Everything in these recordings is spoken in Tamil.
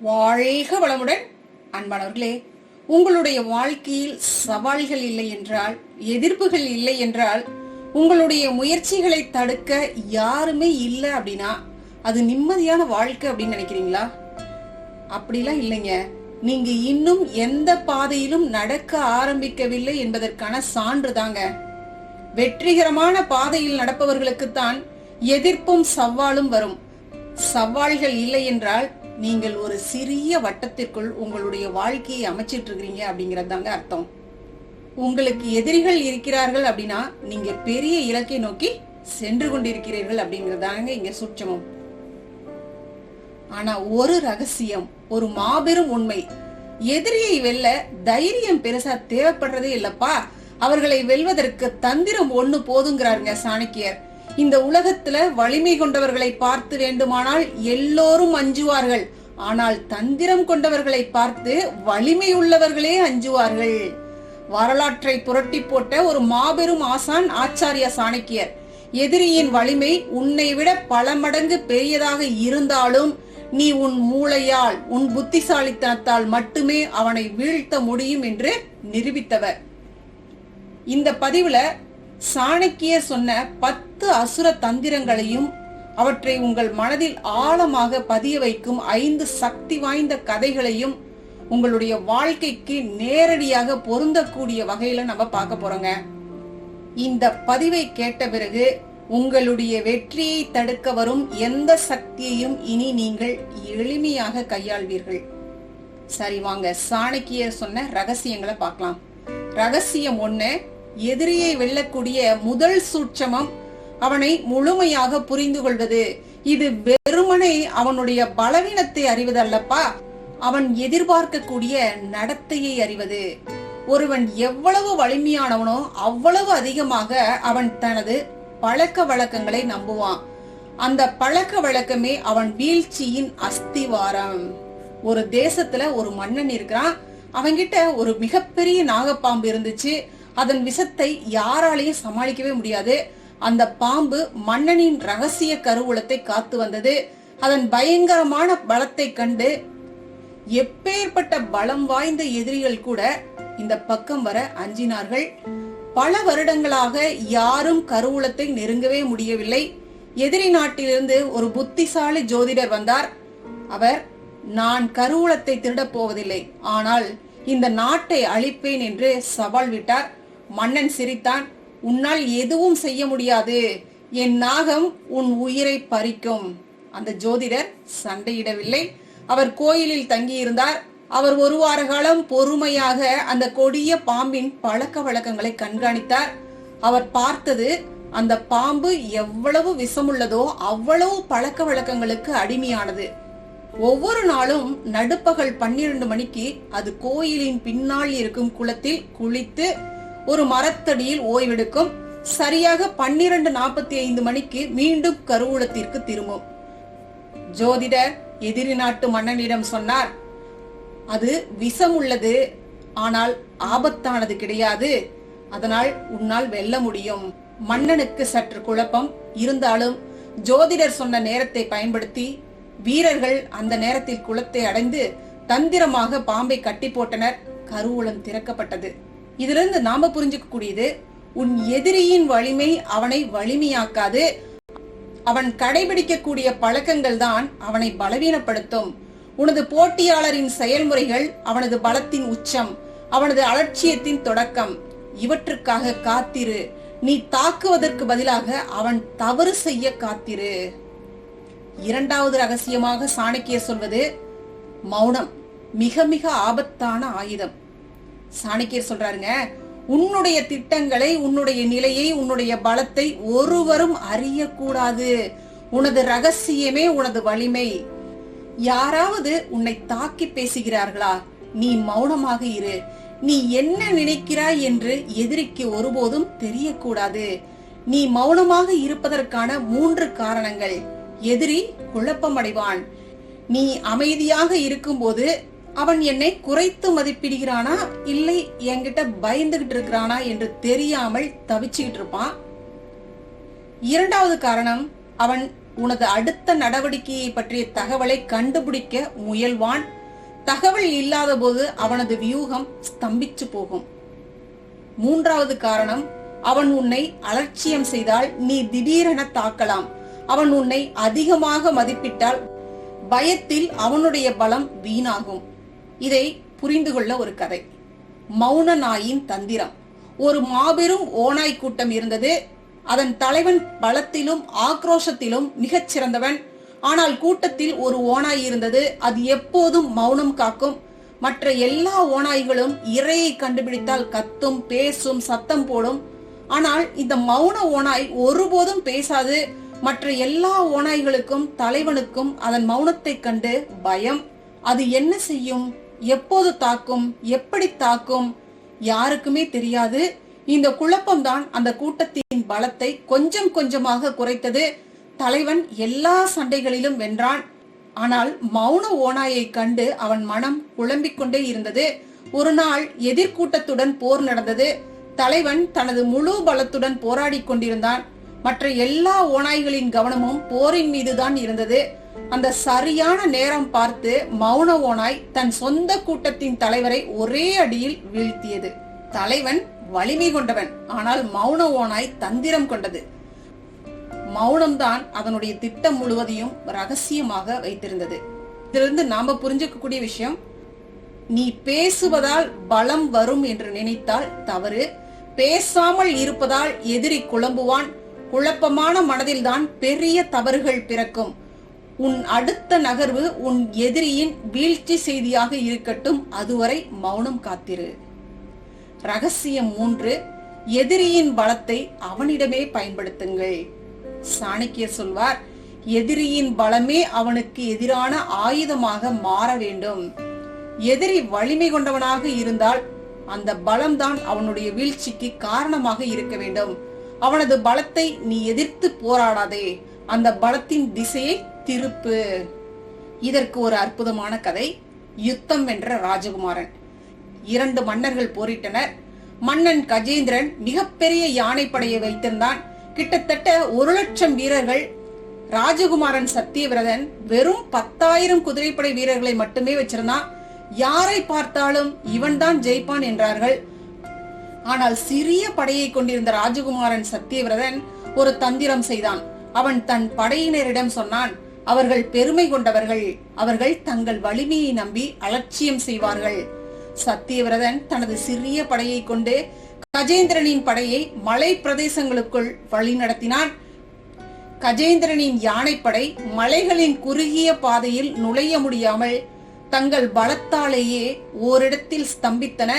வாழ்க வளமுடன் அன்பானவர்களே உங்களுடைய வாழ்க்கையில் சவால்கள் இல்லை என்றால் எதிர்ப்புகள் இல்லை என்றால் உங்களுடைய முயற்சிகளை தடுக்க யாருமே இல்லை அப்படின்னா அது நிம்மதியான வாழ்க்கை அப்படின்னு நினைக்கிறீங்களா? அப்படிலாம் இல்லைங்க. நீங்க இன்னும் எந்த பாதையிலும் நடக்க ஆரம்பிக்கவில்லை என்பதற்கான சான்று தாங்க. வெற்றிகரமான பாதையில் நடப்பவர்களுக்குத்தான் எதிர்ப்பும் சவாலும் வரும். சவால்கள் இல்லை என்றால் நீங்கள் ஒரு சிறிய வட்டத்திற்குள் உங்களுடைய வாழ்க்கையை அமைச்சிட்டு இருக்கிறீங்க அப்படிங்கிறது தாங்க அர்த்தம். உங்களுக்கு எதிரிகள் இருக்கிறார்கள் அப்படின்னா நீங்க பெரிய இலக்கை நோக்கி சென்று கொண்டிருக்கிறீர்கள் அப்படிங்கறதாங்க இங்க சூட்சமம். ஆனா ஒரு ரகசியம் ஒரு மாபெரும் உண்மை. எதிரியை வெல்ல தைரியம் பெருசா தேவைப்படுறதே இல்லப்பா. அவர்களை வெல்வதற்கு தந்திரம் ஒண்ணு போதுங்கிறாருங்க சாணக்கியர். இந்த உலகத்துல வலிமை கொண்டவர்களை பார்த்து வேண்டுமானால் எல்லோரும் அஞ்சுவார்கள். ஆனால் தந்திரம் கொண்டவர்களை பார்த்து வலிமை உள்ளவர்களே அஞ்சுவார்கள். வரலாற்றை புரட்டி போட்ட ஒரு மாபெரும் ஆசான் ஆச்சாரிய சாணக்கியர். எதிரியின் வலிமை உன்னை விட பல மடங்கு பெரியதாக இருந்தாலும் நீ உன் மூளையால் உன் புத்திசாலித்தனத்தால் மட்டுமே அவனை வீழ்த்த முடியும் என்று நிரூபித்தவர். இந்த பதிவுல சாணக்கியர் சொன்ன பத்து அசுர தந்திரங்களையும் அவற்றை உங்கள் மனதில் ஆழமாக பதிய வைக்கும் ஐந்து சக்தி வாய்ந்த கதைகளையும் உங்களுடைய வாழ்க்கைக்கு நேரடியாக பொருந்தக்கூடிய வகையில நம்ம பார்க்க போறோங்க. இந்த பதிவை கேட்ட பிறகு உங்களுடைய வெற்றியை தடுக்க வரும் எந்த சக்தியையும் இனி நீங்கள் எளிமையாக கையாள்வீர்கள். சரி வாங்க சாணக்கியர் சொன்ன ரகசியங்களை பார்க்கலாம். ரகசியம் ஒண்ணு எதிரியை வெல்லக்கூடிய முதல் சூட்சமம் அவனை முழுமையாக புரிந்து கொள்வது. இது வெறுமனை அவனுடைய பலவீனத்தை அறிவது அல்லப்பா அவன் எதிர்பார்க்கக்கூடிய நடத்தையை அறிவது. ஒருவன் எவ்வளவு வலிமையானவனோ அவ்வளவு அதிகமாக அவன் தனது பழக்க வழக்கங்களை நம்புவான். அந்த பழக்க வழக்கமே அவன் வீழ்ச்சியின் அஸ்திவாரம். ஒரு தேசத்துல ஒரு மன்னன் இருக்கிறான். அவன்கிட்ட ஒரு மிகப்பெரிய நாகப்பாம்பு இருந்துச்சு. அதன் விஷத்தை யாராலையும் சமாளிக்கவே முடியாது. அந்த பாம்பு மன்னனின் ரகசிய கருவூலத்தை காத்து வந்தது. அதன் பயங்கரமான பலத்தை கண்டு எப்பேற்பட்ட பலம் வாய்ந்த எதிரிகள் கூட இந்த பக்கம் வர அஞ்சினார்கள். பல வருடங்களாக யாரும் கருவூலத்தை நெருங்கவே முடியவில்லை. எதிரி நாட்டிலிருந்து ஒரு புத்திசாலி ஜோதிடர் வந்தார். அவர் நான் கருவூலத்தை திருடப் போவதில்லை. ஆனால் இந்த நாட்டை அழிப்பேன் என்று சவால் விட்டார். மன்னன் சிரித்தான். உன்னால் எதுவும் செய்ய முடியாது. என் நாகம் உன் உயிரை பறிக்கும். அந்த ஜோதிடர் சண்டையிடவில்லை. அவர் கோயிலில் தங்கியிருந்தார். அவர் ஒரு வார காலம் பொறுமையாக அந்த கொடிய பாம்பின் பழக்க வழக்கங்களை கண்காணித்தார். அவர் பார்த்தது அந்த பாம்பு எவ்வளவு விஷமுள்ளதோ அவ்வளவு பழக்க வழக்கங்களுக்கு அடிமையானது. ஒவ்வொரு நாளும் நடுப்பகல் பன்னிரண்டு மணிக்கு அது கோயிலின் பின்னால் இருக்கும் குளத்தில் குளித்து ஒரு மரத்தடியில் ஓய்வெடுக்கும். சரியாக பன்னிரண்டு நாற்பத்தி ஐந்து மணிக்கு மீண்டும் கருவூலத்திற்கு திரும்பும். ஜோதிடர் எதிரி நாட்டு மன்னனிடம் சொன்னார் அது விஷம் உள்ளது ஆனால் ஆபத்தானது கிடையாது. அதனால் உன்னால் வெல்ல முடியும். மன்னனுக்கு சற்று குழப்பம் இருந்தாலும் ஜோதிடர் சொன்ன நேரத்தை பயன்படுத்தி வீரர்கள் அந்த நேரத்தில் குளத்தை அடைந்து தந்திரமாக பாம்பை கட்டி போட்டனர். கருவூலம் திறக்கப்பட்டது. இதிலிருந்து நாம புரிஞ்சுக்கக்கூடியது உன் எதிரியின் வலிமை அவனை வலிமையாக்காது. அவன் கடைபிடிக்கக்கூடிய பழக்கங்கள் தான் அவனை பலவீனப்படுத்தும். உனது போட்டியாளரின் செயல்முறைகள் அவனது பலத்தின் உச்சம் அவனது அலட்சியத்தின் தொடக்கம். இவற்றுக்காக காத்திரு. நீ தாக்குவதற்கு பதிலாக அவன் தவறு செய்ய காத்திரு. இரண்டாவது ரகசியமாக சாணக்கியர் சொல்வது மௌனம் மிக மிக ஆபத்தான ஆயுதம். சாணக்கியர் சொல்றாருங்க உன்னுடைய திட்டங்களை உன்னுடைய நிலையை உன்னுடைய பலத்தை ஒருவரும் அறியக்கூடாது. உனது ரகசியமே உனது வலிமை. யாராவது உன்னை தாக்கி பேசுகிறார்களா? நீ மௌனமாக இரு. நீ என்ன நினைக்கிறாய் என்று எதிரிக்கு ஒருபோதும் தெரியக்கூடாது. நீ மௌனமாக இருப்பதற்கான மூன்று காரணங்கள். எதிரி குழப்பமடைவான். நீ அமைதியாக இருக்கும்போது அவன் என்னை குறைத்து மதிப்பிடுகிறானா? இல்லை என்கிட்ட பயந்துகிட்டு இருக்கிறானா என்று தெரியாமல் தவிச்சுக்கிட்டு இருப்பான். இரண்டாவது காரணம் அவன் உனது அடுத்த நடவடிக்கையை பற்றிய தகவலை கண்டுபிடிக்க முயல்வான். தகவல் இல்லாத போது அவனது வியூகம் ஸ்தம்பிச்சு போகும். மூன்றாவது காரணம் அவன் உன்னை அலட்சியம் செய்தால் நீ திடீரென தாக்கலாம். அவன் உன்னை அதிகமாக மதிப்பிட்டால் பயத்தில் அவனுடைய பலம் வீணாகும். இதை புரிந்து கொள்ள ஒரு கதை. மௌன நாயின் தந்திரம். ஒரு மாபெரும் ஓநாய் கூட்டம் இருந்தது. அதன் தலைவன் பலத்திலும் ஆக்ரோஷத்திலும் மிகச் சிறந்தவன். ஆனால் கூட்டத்தில் ஒரு ஓநாய் இருந்தது. அது எப்போதும் மௌனம் காக்கும். மற்ற எல்லா ஓநாய்களும் இரையை கண்டுபிடித்தால் கத்தும் பேசும் சத்தம் போடும். ஆனால் இந்த மௌன ஓநாய் ஒருபோதும் பேசாது. மற்ற எல்லா ஓநாய்களுக்கும் தலைவனுக்கும் அதன் மௌனத்தை கண்டு பயம். அது என்ன செய்யும்? எப்போது தாக்கும் எப்படி தாக்கும் யாருக்குமே தெரியாது. இந்த குழப்பம்தான் அந்த கூட்டத்தின் பலத்தை கொஞ்சம் கொஞ்சமாக குறைத்தது. தலைவன் எல்லா சண்டைகளிலும் வென்றான். ஆனால் மௌன ஓனாயை கண்டு அவன் மனம் குழம்பிக் கொண்டே இருந்தது. ஒரு நாள் எதிர்கூட்டத்துடன் போர் நடந்தது. தலைவன் தனது முழு பலத்துடன் போராடிக் கொண்டிருந்தான். மற்ற எல்லா ஓநாய்களின் கவனமும் போரின் மீதுதான் இருந்தது. அந்த சரியான நேரம் பார்த்து மௌன தன் சொந்த கூட்டத்தின் தலைவரை ஒரே அடியில் வீழ்த்தியது. தலைவன் வலிமை கொண்டவன் ஆனால் மௌன ஓநாய் தந்திரம் கொண்டது. மௌனம்தான் அதனுடைய திட்டம் முழுவதையும் ரகசியமாக வைத்திருந்தது. இதிலிருந்து நாம புரிஞ்சுக்கக்கூடிய விஷயம் நீ பேசுவதால் பலம் வரும் என்று நினைத்தால் தவறு. பேசாமல் இருப்பதால் எதிரி குழம்புவான். குழப்பமான மனதில்தான் பெரிய தவறுகள் பிறக்கும். உன் அடுத்த நகர்வு உன் எதிரியின் வீழ்ச்சி செய்தியாக இருக்கட்டும். அதுவரை மௌனம் காத்திரு. ரகசியம் மூன்று எதிரியின் பலத்தை அவனிடமே பயன்படுத்துங்கள். சாணக்கியர் சொல்வார் எதிரியின் பலமே அவனுக்கு எதிரான ஆயுதமாக மாற வேண்டும். எதிரி வலிமை கொண்டவனாக இருந்தால் அந்த பலம்தான் அவனுடைய வீழ்ச்சிக்கு காரணமாக இருக்க வேண்டும். அவனது பலத்தை நீ எதிர்த்து போராடாதே. அந்த பலத்தின் திசையை திருப்பு. இதற்கு ஒரு அற்புதமான கதை. யுத்தம் வென்ற ராஜகுமாரன். இரண்டு மன்னர்கள் போரிட்டனர். மன்னன் கஜேந்திரன் மிகப்பெரிய யானைப்படையை வைத்திருந்தான். கிட்டத்தட்ட ஒரு லட்சம் வீரர்கள். ராஜகுமாரன் சத்தியவிரதன் வெறும் பத்தாயிரம் குதிரைப்படை வீரர்களை மட்டுமே வச்சிருந்தான். யாரை பார்த்தாலும் இவன்தான் ஜெயிப்பான் என்றார்கள். ஆனால் சிறிய படையை கொண்டிருந்த ராஜகுமாரன் சத்தியவிரதன் ஒரு தந்திரம் செய்தான். அவன் தன் படையினரிடம் சொன்னான் அவர்கள் பெருமை கொண்டவர்கள். அவர்கள் தங்கள் வலிமையை நம்பி அலட்சியம் செய்வார்கள். சத்தியவிரதன் தனது சிறிய படையை கொண்டு கஜேந்திரனின் படையை மலை பிரதேசங்களுக்குள் வழிநடத்தினான் கஜேந்திரனின் யானைப்படை மலைகளின் குறுகிய பாதையில் நுழைய முடியாமல் தங்கள் பலத்தாலேயே ஓரிடத்தில் ஸ்தம்பித்தன.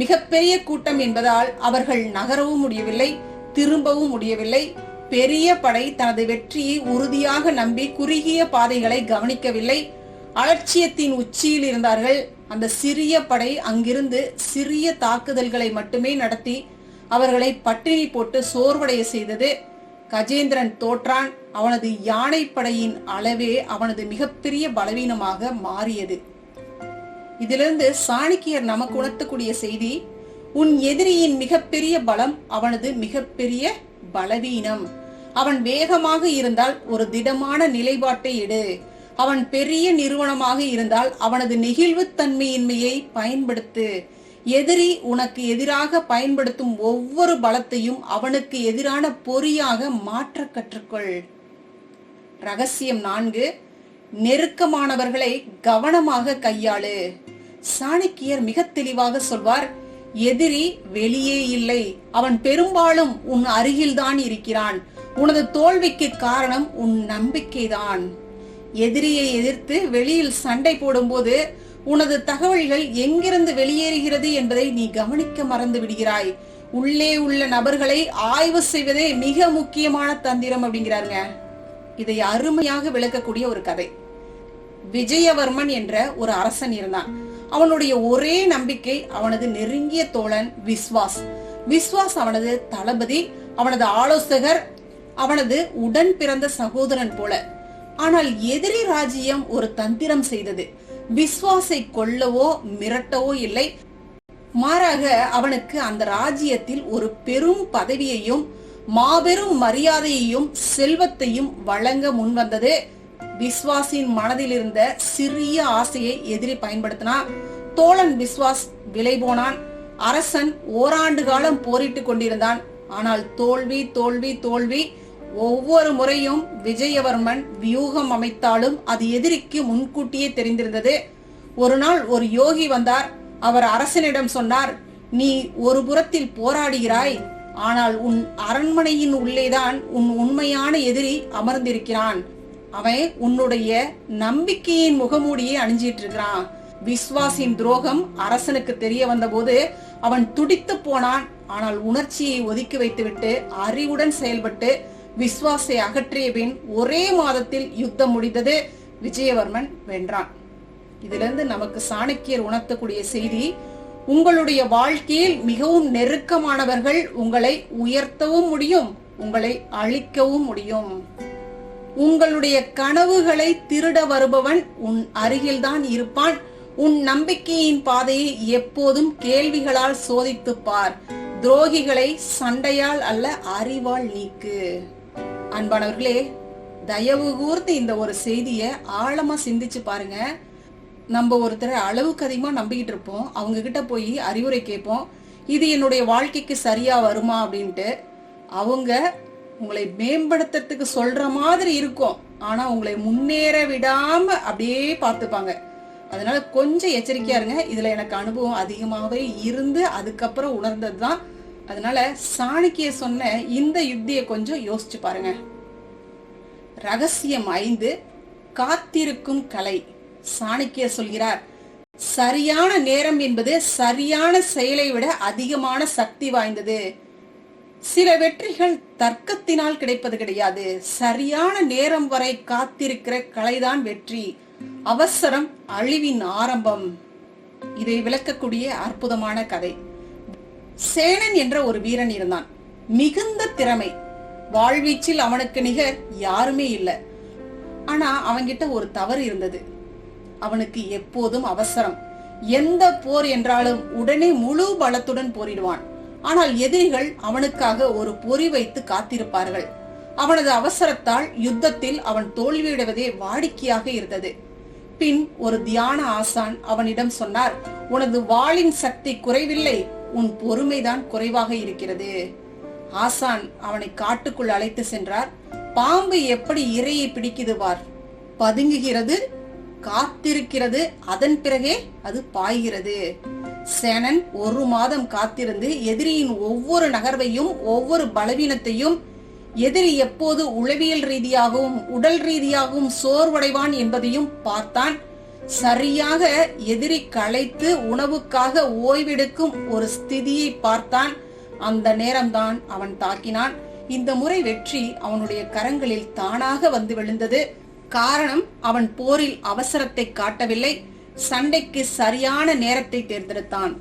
மிகப்பெரிய கூட்டம் என்பதால் அவர்கள் நகரவும் முடியவில்லை திரும்பவும் முடியவில்லை. பெரிய படை தனது வெற்றியை உறுதியாக நம்பி குறுகிய பாதைகளை கவனிக்கவில்லை. அலட்சியத்தின் உச்சியில் இருந்தார்கள். அந்த சிறிய படை அங்கிருந்து சிறிய தாக்குதல்களை மட்டுமே நடத்தி அவர்களை பட்டினி போட்டு சோர்வடைய செய்தது. கஜேந்திரன் தோற்றான். அவனது யானைப்படையின் அளவே அவனது மிகப்பெரிய பலவீனமாக மாறியது. இதிலிருந்து சாணிக்கியர் நமக்கு உணர்த்தக்கூடிய செய்தி உன் எதிரியின் மிகப்பெரிய பலம் அவனது மிகப்பெரிய பலவீனம். அவன் வேகமாக இருந்தால் ஒரு திடமான நிலைப்பாட்டை எடு. அவன் பெரிய நிறுவனமாக இருந்தால் அவனது நெகிழ்வுத்தன்மையின்மையை பயன்படுத்து. எதிரி உனக்கு எதிராக பயன்படுத்தும் ஒவ்வொரு பலத்தையும் அவனுக்கு எதிரான பொறியாக மாற்ற கற்றுக்கொள். ரகசியம் நான்கு. நெருக்கமானவர்களை கவனமாக கையாளு. சாணக்கியர் மிக தெளிவாக சொல்வார் எதிரி வெளியே இல்லை. அவன் பெரும்பாலும் உன் அருகில்தான் இருக்கிறான். உனது தோல்விக்கு காரணம் உன் நம்பிக்கைதான். எதிரியை எதிர்த்து வெளியில் சண்டை போடும்போது உனது தகவல்கள் எங்கிருந்து வெளியேறுகிறது என்பதை நீ கவனிக்க மறந்து விடுகிறாய். உள்ளே உள்ள நபர்களை ஆய்வு செய்வதே மிக முக்கியமான தந்திரம் அப்படிங்கிறாருங்க. இதை அருமையாக விளக்கக்கூடிய ஒரு கதை. விஜயவர்மன் என்ற ஒரு அரசன் இருந்தான். அவனுடைய ஒரே நம்பிக்கை அவனது நெருங்கிய தோழன் விஸ்வாஸ். விஸ்வாஸ் அவனது தளபதி அவனது ஆலோசகர் அவனது உடன் பிறந்த சகோதரன் போல. ஆனால் எதிரி ராஜ்யம் ஒரு தந்திரம் செய்தது. விஸ்வாசை கொல்லவோ மிரட்டவோ இல்லை. மாறாக அவனுக்கு அந்த ராஜ்யத்தில் ஒரு பெரும் பதவியையும் மாபெரும் மரியாதையையும் செல்வத்தையும் வழங்க முன்வந்தது. விஸ்வாசின் மனதில் இருந்த சிறிய ஆசையை எதிரி பயன்படுத்தினான். தோழன் விஸ்வாஸ் விலை போனான். அரசன் ஓராண்டு காலம் போரிட்டுக் கொண்டிருந்தான். ஆனால் தோல்வி தோல்வி தோல்வி ஒவ்வொரு முறையும் விஜயவர்மன் வியூகம் அமைத்தாலும் அது எதிரிக்கு முன்கூட்டியே தெரிந்திருந்தது. ஒரு நாள் ஒரு யோகி வந்தார். அவர் அரசனிடம் சொன்னார் நீ ஒரு புறத்தில் போராடுகிறாய். ஆனால் உன் அரண்மனையின் உள்ளேதான் உன் உண்மையான எதிரி அமர்ந்திருக்கிறான். அவன் உன்னுடைய நம்பிக்கையின் முகமூடியை அணிஞ்சிட்டு இருக்கிறான் விஸ்வாசின் துரோகம் அரசனுக்கு தெரிய வந்தபோது அவன் துடித்து போனான். ஆனால் உணர்ச்சியை ஒதுக்கி வைத்துவிட்டு அறிவுடன் செயல்பட்டு விஸ்வாசை அகற்றிய பின் ஒரே மாதத்தில் யுத்தம் முடிந்தது. விஜயவர்மன் வென்றான். இதிலிருந்து நமக்கு சாணக்கியர் உணர்த்தக்கூடிய செய்தி உங்களுடைய வாழ்க்கையில் மிகவும் நெருக்கமானவர்கள் உங்களை உயர்த்தவும் முடியும் உங்களை அழிக்கவும் முடியும். உங்களுடைய கனவுகளை திருட வருபவன் உன் அருகில்தான் இருப்பான். உன் நம்பிக்கையின் பாதையை எப்போதும் கேள்விகளால் சோதித்துப் பார். துரோகிகளை சண்டையால் அல்ல அறிவால் நீக்கு. அன்பானவர்களே தயவு கூர்ந்து இந்த ஒரு செய்தியை ஆழமா சிந்திச்சு பாருங்க. நம்ம ஒருத்தரை அளவுக்கு அதிகமாக நம்பிக்கிட்டு இருப்போம். அவங்க கிட்ட போய் அறிவுரை கேட்போம். இது என்னுடைய வாழ்க்கைக்கு சரியா வருமா அப்படின்ட்டு. அவங்க உங்களை மேம்படுத்துறதுக்கு சொல்ற மாதிரி இருக்கும். ஆனா உங்களை முன்னேற விடாம அப்படியே பார்த்துப்பாங்க. அதனால கொஞ்சம் எச்சரிக்கையா இருங்க. இதுல எனக்கு அனுபவம் அதிகமாகவே இருந்து அதுக்கப்புறம் உணர்ந்தது தான் அதனால சாணக்கிய சொன்ன இந்த யுத்தியை கொஞ்சம் யோசிச்சு பாருங்க. ரகசியம் ஐந்து காத்திருக்கும் கலை. சாணக்கிய சொல்கிறார் சரியான நேரம் என்பது சரியான செயலை விட அதிகமான சக்தி வாய்ந்தது. சில வெற்றிகள் தர்க்கத்தினால் கிடைப்பது கிடையாது. சரியான நேரம் வரை காத்திருக்கிற கலைதான் வெற்றி. அவசரம் அழிவின் ஆரம்பம். இதை விளக்கக்கூடிய அற்புதமான கதை. சேனன் என்ற ஒரு வீரன் இருந்தான். மிகுந்த திறமை. வாழ்வீச்சில் அவனுக்கு நிகர் யாருமே இல்லை. ஆனா அவன்கிட்ட ஒரு தவறு இருந்தது. அவனுக்கு எப்போதும் அவசரம். எந்த போர் என்றாலும் உடனே முழு பலத்துடன் போரிடுவான். ஆனால் எதிரிகள் அவனுக்காக ஒரு பொறி வைத்து காத்திருப்பார்கள். அவனது அவசரத்தால் யுத்தத்தில் அவன் தோல்வியிடுவதே வாடிக்கையாக இருந்தது. பின் ஒரு தியான ஆசான் அவனிடம் சொன்னார் உனது வாளின் சக்தி குறைவில்லை. உன் பொறுமைதான் குறைவாக இருக்கிறது. ஆசான் அவனை காட்டுக்குள் அழைத்து சென்றார். பாம்பு எப்படி இரையை பிடிக்குது பார். பதுங்குகிறது காத்திருக்கிறது. அதன் பிறகே அது பாய்கிறது. சேனன் ஒரு மாதம் காத்திருந்து எதிரியின் ஒவ்வொரு நகர்வையும் ஒவ்வொரு பலவீனத்தையும் எதிரி எப்போது உளவியல் ரீதியாகவும் உடல் ரீதியாகவும் சோர்வடைவான் என்பதையும் பார்த்தான். சரியாக எதிரி களைத்து உணவுக்காக ஓய்வெடுக்கும் ஒரு ஸ்திதியை பார்த்தான். அந்த நேரம்தான் அவன் தாக்கினான். இந்த முறை வெற்றி அவனுடைய கரங்களில் தானாக வந்து விழுந்தது. காரணம் அவன் போரில் அவசரத்தை காட்டவில்லை. சண்டைக்கு சரியான நேரத்தை தேர்ந்தெடுத்தான்.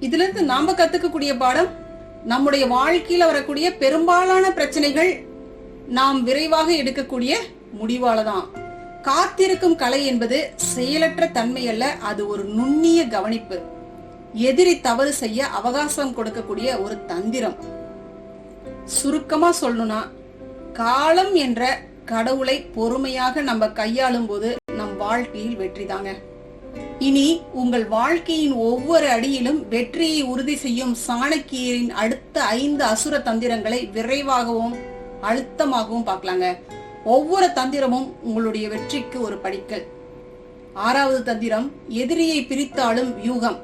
இதுல இருந்து நாம கத்துக்கக்கூடிய பாடம் நம்முடைய வாழ்க்கையில வரக்கூடிய பெரும்பாலான பிரச்சனைகள் நாம் விரைவாக எடுக்கக்கூடிய முடிவால தான் காத்திருக்கும் கலை என்பது செயலற்ற தன்மை அல்ல அது ஒரு நுண்ணிய கவனிப்பு. எதிரி தவறு செய்ய அவகாசம் கொடுக்கக்கூடிய ஒரு தந்திரம். சுருக்கமா சொல்லணும்னா காலம் என்ற கடவுளை பொறுமையாக நம்ம கையாளும் போது நம் வாழ்க்கையில் வெற்றி தாங்க. இனி உங்கள் வாழ்க்கையின் ஒவ்வொரு அடியிலும் வெற்றியை உறுதி செய்யும் சாணக்கியரின் அடுத்த ஐந்து அசுர தந்திரங்களை விரைவாகவும் அழுத்தமாகவும் பார்க்கலாங்க. ஒவ்வொரு தந்திரமும் உங்களுடைய வெற்றிக்கு ஒரு படிக்கல். ஆறாவது தந்திரம் எதிரியை பிரித்தாலும் வியூகம்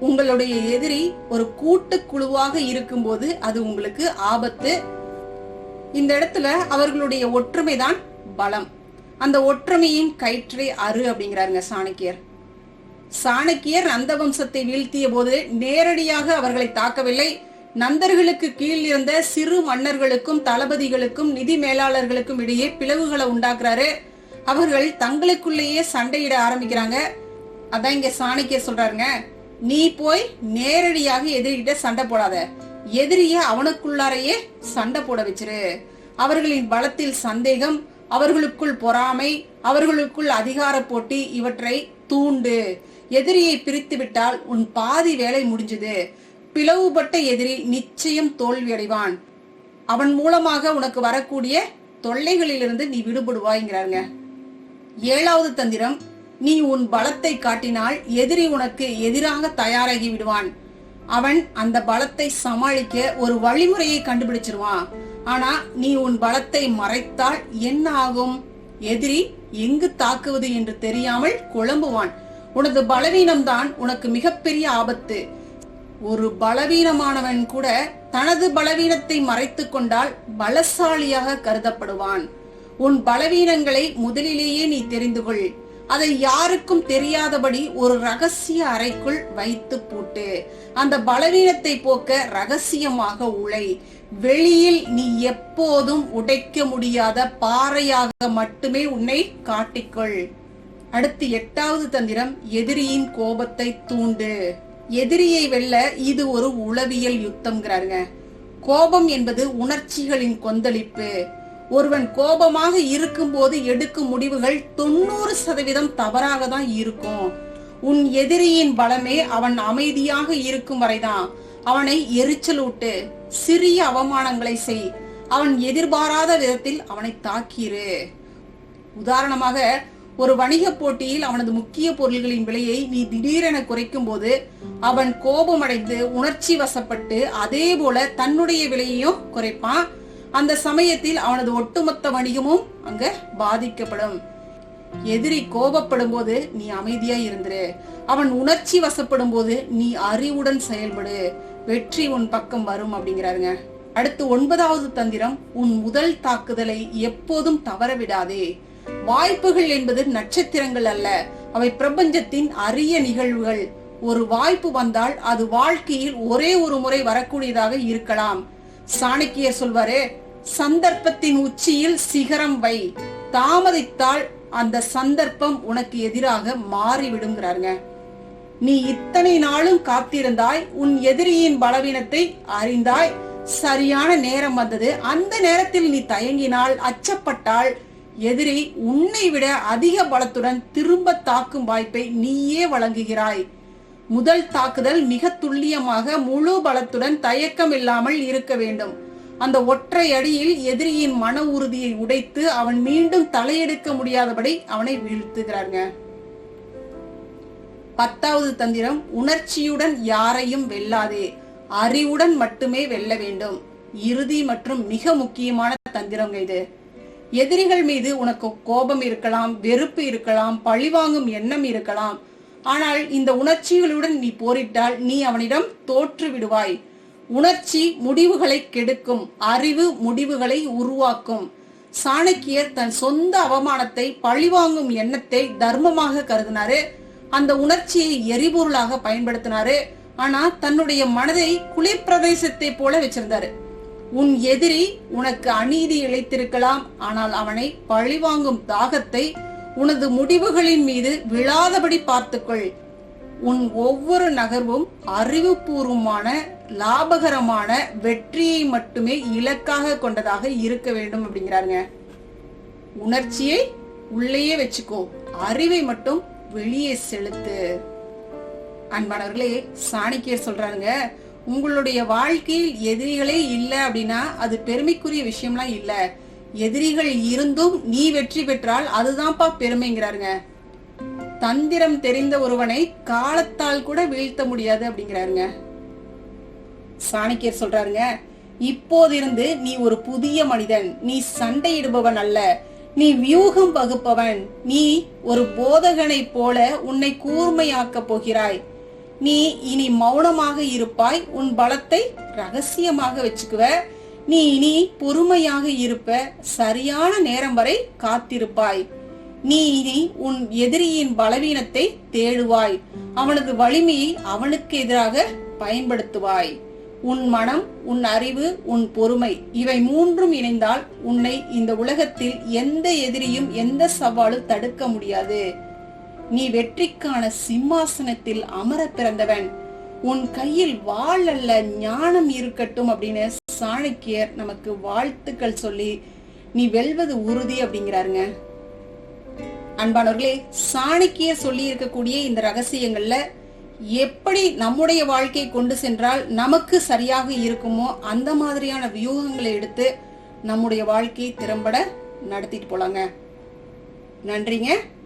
உங்களுடைய எதிரி ஒரு கூட்டு குழுவாக இருக்கும்போது அது உங்களுக்கு ஆபத்து. இந்த இடத்துல அவர்களுடைய ஒற்றுமைதான் பலம். அந்த ஒற்றுமையின் கயிற்றை அரு அப்படிங்கிறாருங்க சாணக்கியர். சாணக்கியர் அந்த வம்சத்தை வீழ்த்திய போது நேரடியாக அவர்களை தாக்கவில்லை. நந்தர்களுக்கு கீழ் இருந்த சிறு மன்னர்களுக்கும் தளபதிகளுக்கும் நிதி மேலாளர்களுக்கும் இடையே பிளவுகளை உண்டாக்குறாரு. அவர்கள் தங்களுக்குள்ளேயே சண்டையிட ஆரம்பிக்கிறாங்க. அதான் இங்க சாணக்கியர் சொல்றாருங்க. நீ போய் நேரடியாக எதிரிகிட்ட சண்டை போடாத. எதிரிய அவனுக்குள்ளாரையே சண்டை போட வச்சிரு. அவர்களின் பலத்தில் சந்தேகம் அவர்களுக்குள் பொறாமை அவர்களுக்குள் அதிகார போட்டி இவற்றை தூண்டு. எதிரியை பிரித்து விட்டால் உன் பாதி வேலை முடிஞ்சது. பிளவுபட்ட எதிரி நிச்சயம் தோல்வியடைவான். அவன் மூலமாக உனக்கு வரக்கூடிய தொல்லைகளிலிருந்து நீ விடுபடுவாய்ங்கிறாருங்க ஏழாவது தந்திரம் நீ உன் பலத்தை காட்டினால் எதிரி உனக்கு எதிராக தயாராகி விடுவான். அவன் அந்த பலத்தை சமாளிக்க ஒரு வழிமுறையை கண்டுபிடிச்சிருவான். ஆனா நீ உன் பலத்தை மறைத்தால் என்ன ஆகும்? எதிரி எங்கு தாக்குவது என்று தெரியாமல் குழம்புவான். உனது பலவீனம்தான் உனக்கு மிகப்பெரிய ஆபத்து. ஒரு பலவீனமானவன் கூட தனது பலவீனத்தை மறைத்து கொண்டால் பலசாலியாக கருதப்படுவான். உன் பலவீனங்களை முதலிலேயே நீ தெரிந்து கொள். அதை யாருக்கும் தெரியாதபடி ஒரு ரகசிய அறைக்குள் வைத்து பூட்டு. அந்த பலவீனத்தை போக்க ரகசியமாக உழை. வெளியில் நீ எப்போதும் உடைக்க முடியாத பாறையாக மட்டுமே உன்னை காட்டிக்கொள் அடுத்து எட்டாவது தந்திரம் எதிரியின் கோபத்தை தூண்டு. எதிரியை வெல்ல இது ஒரு உளவியல் யுத்தம்ங்கிறாருங்க. கோபம் என்பது உணர்ச்சிகளின் கொந்தளிப்பு. ஒருவன் கோபமாக இருக்கும்போது எடுக்கும் முடிவுகள் தொண்ணூறு சதவீதம் தவறாக தான் இருக்கும். உன் எதிரியின் பலமே அவன் அமைதியாக இருக்கும் வரைதான். அவனை எரிச்சலூட்டு சிறிய அவமானங்களை செய். அவன் எதிர்பாராத விதத்தில் அவனை தாக்கிரு உதாரணமாக ஒரு வணிக போட்டியில் அவனது முக்கிய பொருள்களின் விலையை நீ திடீரென குறைக்கும் போது அவன் கோபமடைந்து உணர்ச்சி வசப்பட்டு அதே போல தன்னுடைய விலையையும் குறைப்பான். அந்த சமயத்தில் அவனது ஒட்டுமொத்த வணிகமும் அங்க பாதிக்கப்படும். எதிரி கோபப்படும் போது நீ அமைதியா இருந்துரு. அவன் உணர்ச்சி வசப்படும் போது நீ அறிவுடன் செயல்படு. வெற்றி உன் பக்கம் வரும் அப்படிங்கிறாருங்க. அடுத்து ஒன்பதாவது தந்திரம் உன் முதல் தாக்குதலை எப்போதும் தவற விடாதே வாய்ப்புகள் என்பது நட்சத்திரங்கள் அல்ல. அவை பிரபஞ்சத்தின் அரிய நிகழ்வுகள். ஒரு வாய்ப்பு வந்தால் அது வாழ்க்கையில் ஒரே ஒரு முறை வரக்கூடியதாக இருக்கலாம். சாணக்கியர் சொல்வாரு சந்தர்ப்பத்தின் உச்சியில் சிகரம் வை. தாமதித்தால் அந்த சந்தர்ப்பம் உனக்கு எதிராக மாறிவிடுங்கிறாருங்க. நீ இத்தனை நாளும் காத்திருந்தாய் உன் எதிரியின் பலவீனத்தை அறிந்தாய். சரியான நேரம் வந்தது. அந்த நேரத்தில் நீ தயங்கினால் அச்சப்பட்டால் எதிரி உன்னை விட அதிக பலத்துடன் திரும்ப தாக்கும் வாய்ப்பை நீயே வழங்குகிறாய். முதல் தாக்குதல் மிக துல்லியமாக முழு பலத்துடன் தயக்கம் இல்லாமல் இருக்க வேண்டும். அந்த ஒற்றை அடியில் எதிரியின் மன உறுதியை உடைத்து அவன் மீண்டும் தலையெடுக்க முடியாதபடி அவனை வீழ்த்துகிறாருங்க. பத்தாவது தந்திரம் உணர்ச்சியுடன் யாரையும் வெல்லாதே அறிவுடன் மட்டுமே வெல்ல வேண்டும். இறுதி மற்றும் மிக முக்கியமான தந்திரங்க இது. எதிரிகள் மீது உனக்கு கோபம் இருக்கலாம் வெறுப்பு இருக்கலாம் பழிவாங்கும் எண்ணம் இருக்கலாம். ஆனால் இந்த உணர்ச்சிகளுடன் நீ போரிட்டால் நீ அவனிடம் தோற்று விடுவாய். உணர்ச்சி முடிவுகளை கெடுக்கும் அறிவு முடிவுகளை உருவாக்கும். சாணக்கியர் தன் சொந்த அவமானத்தை பழிவாங்கும் எண்ணத்தை தர்மமாக கருதினாரு. அந்த உணர்ச்சியை எரிபொருளாக பயன்படுத்தினாரு. ஆனா தன்னுடைய மனதை குளிர் பிரதேசத்தை போல வச்சிருந்தாரு. உன் எதிரி உனக்கு அநீதி இழைத்திருக்கலாம் ஆனால் அவனை பழிவாங்கும் தாகத்தை உனது முடிவுகளின் மீது விழாதபடி பார்த்துக்கொள். உன் ஒவ்வொரு நகர்வும் அறிவுபூர்வமான லாபகரமான வெற்றியை மட்டுமே இலக்காக கொண்டதாக இருக்க வேண்டும் அப்படிங்கிறாருங்க. உணர்ச்சியை உள்ளேயே வச்சுக்கோ. அறிவை மட்டும் வெளியே செலுத்து. அன்பானவர்களே சாணிக்கியர் சொல்றாருங்க உங்களுடைய வாழ்க்கையில் எதிரிகளே இல்லை அப்படின்னா அது பெருமைக்குரிய விஷயம்லாம் இல்லை. எதிரிகள் இருந்தும் நீ வெற்றி பெற்றால் அதுதான்ப்பா பெருமைங்கிறாருங்க. தந்திரம் தெரிந்த ஒருவனை காலத்தால் கூட வீழ்த்த முடியாது அப்படிங்கிறாருங்க. சாணக்கியர் சொல்றாருங்க இப்போதிருந்து நீ ஒரு புதிய மனிதன். நீ சண்டையிடுபவன் அல்ல. நீ வியூகம் வகுப்பவன். நீ ஒரு போதகனை போல உன்னை கூர்மையாக்க போகிறாய். நீ இனி மௌனமாக இருப்பாய் உன் பலத்தை ரகசியமாக வச்சுக்குவ. நீ இனி பொறுமையாக இருப்ப சரியான நேரம் வரை காத்திருப்பாய். நீ இனி உன் எதிரியின் பலவீனத்தை தேடுவாய். அவனது வலிமையை அவனுக்கு எதிராக பயன்படுத்துவாய். உன் மனம் உன் அறிவு உன் பொறுமை இவை மூன்றும் இணைந்தால் உன்னை இந்த உலகத்தில் எந்த எதிரியும் எந்த சவாலும் தடுக்க முடியாது. நீ வெற்றிக்கான சிம்மாசனத்தில் அமர பிறந்தவன். உன் கையில் வாழ் அல்ல ஞானம் இருக்கட்டும் அப்படின்னு சாணக்கியர் நமக்கு வாழ்த்துக்கள் சொல்லி நீ வெல்வது உறுதி அப்படிங்கிறாருங்க. அன்பானவர்களே சாணக்கியர் சொல்லி இருக்கக்கூடிய இந்த ரகசியங்கள்ல எப்படி நம்முடைய வாழ்க்கை கொண்டு சென்றால் நமக்கு சரியாக இருக்குமோ அந்த மாதிரியான வியூகங்களை எடுத்து நம்முடைய வாழ்க்கையை திறம்பட நடத்திட்டு போலாங்க. நன்றிங்க.